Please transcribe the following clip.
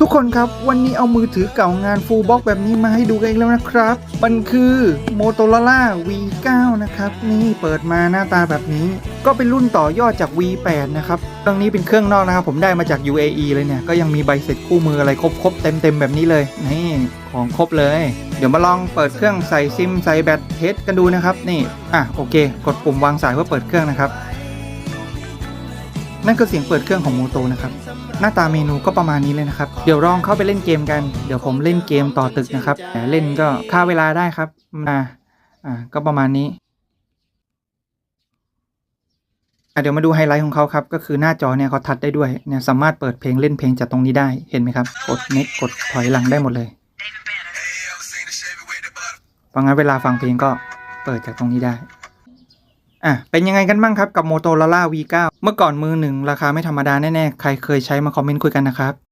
ทุกคนครับวันนี้เอามือถือเก่างานฟูลบ็อกแบบนี้มาให้ดูกันอีกแล้วนะครับ มันคือ Motorola V9 นะครับ นี่เปิดมาหน้าตาแบบนี้ ก็เป็นรุ่นต่อยอดจาก V8 นะครับเครื่องนี้เป็นเครื่องนอกนะครับ ผมได้มาจาก UAE เลยเนี่ย ก็ยังมีใบเสร็จคู่มืออะไรครบๆเต็มๆแบบนี้เลย นี่ของครบเลย เดี๋ยวมาลองเปิดเครื่องใส่ซิมใส่แบตเทสกันดูนะครับ นี่อะโอเค กดปุ่มวางสายเพื่อเปิดเครื่องนะครับ นั่นคือเสียงเปิดเครื่องของโมโตนะครับ หน้าตาเมนูก็ประมาณนี้เลยนะครับ เดี๋ยวลองเข้าไปเล่นเกมกัน เดี๋ยวผมเล่นเกมต่อตึกนะครับเล่นก็ค่าเวลาได้ครับมาอ่าก็ประมาณนี้อะเดี๋ยวมาดูไฮไลท์ของเขาครับ ก็คือหน้าจอเนี่ยเขาทัดได้ด้วยเนี่ยสามารถเปิดเพลงเล่นเพลงจากตรงนี้ได้เห็นไหมครับ กดเน็กกดถอยหลังได้หมดเลยเพราะงั้นเวลาฟังเพลงก็เปิดจากตรงนี้ได้ อะเป็นยังไงกันบ้างครับกับ Motorola V9 เมื่อก่อนมือหนึ่งราคาไม่ธรรมดาแน่ ๆ ใครเคยใช้มาคอมเมนต์คุยกันนะครับ